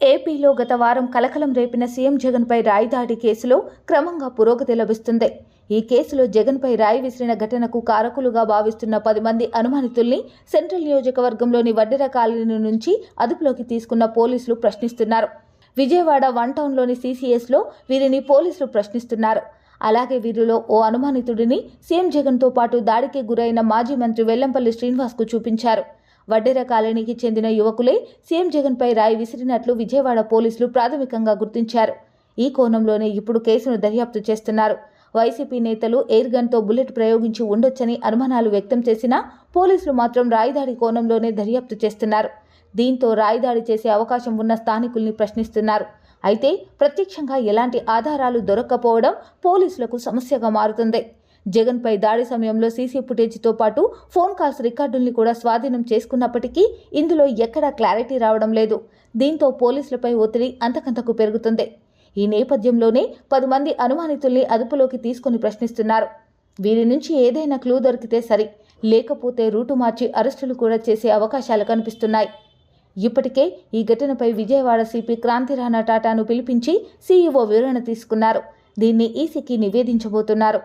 ఏపీలో గత వారం కలకలం రేపిన సీఎం జగన్పై రాయి దాడి కేసులో క్రమంగా పురోగతి లభిస్తుంది. ఈ కేసులో జగన్పై రాయి విసిరిన ఘటనకు కారకులుగా భావిస్తున్న పది మంది అనుమానితుల్ని సెంట్రల్ నియోజకవర్గంలోని వడ్డెర కాలనీ నుంచి అదుపులోకి తీసుకున్న పోలీసులు ప్రశ్నిస్తున్నారు. విజయవాడ వన్ టౌన్లోని సీసీఎస్లో వీరిని పోలీసులు ప్రశ్నిస్తున్నారు. అలాగే వీరిలో ఓ అనుమానితుడిని సీఎం జగన్తో పాటు దాడికి గురైన మాజీ మంత్రి వెల్లంపల్లి శ్రీనివాస్కు చూపించారు. వడ్డెర కాలనీకి చెందిన యువకులే సీఎం జగన్పై రాయి విసిరినట్లు విజయవాడ పోలీసులు ప్రాథమికంగా గుర్తించారు. ఈ కోణంలోనే ఇప్పుడు కేసును దర్యాప్తు చేస్తున్నారు. వైసీపీ నేతలు ఎయిర్ గన్తో బుల్లెట్ ప్రయోగించి ఉండొచ్చని అనుమానాలు వ్యక్తం చేసినా పోలీసులు మాత్రం రాయిదాడి కోణంలోనే దర్యాప్తు చేస్తున్నారు. దీంతో రాయిదాడి చేసే అవకాశం ఉన్న స్థానికుల్ని ప్రశ్నిస్తున్నారు. అయితే ప్రత్యక్షంగా ఎలాంటి ఆధారాలు దొరక్కపోవడం పోలీసులకు సమస్యగా మారుతుంది. జగన్పై దాడి సమయంలో సీసీ ఫుటేజ్తో పాటు ఫోన్ కాల్స్ రికార్డుల్ని కూడా స్వాధీనం చేసుకున్నప్పటికీ ఇందులో ఎక్కడా క్లారిటీ రావడం లేదు. దీంతో పోలీసులపై ఒత్తిడి అంతకంతకు పెరుగుతుంది. ఈ నేపథ్యంలోనే పది మంది అనుమానితుల్ని అదుపులోకి తీసుకుని ప్రశ్నిస్తున్నారు. వీరి నుంచి ఏదైనా క్లూ దొరికితే సరి లేకపోతే రూటు మార్చి అరెస్టులు కూడా చేసే అవకాశాలు కనిపిస్తున్నాయి. ఇప్పటికే ఈ ఘటనపై విజయవాడ సిపి క్రాంతి రాణా టాటాను పిలిపించి సీఈఓ వివరణ తీసుకున్నారు. దీన్ని ఈసీకి నివేదించబోతున్నారు.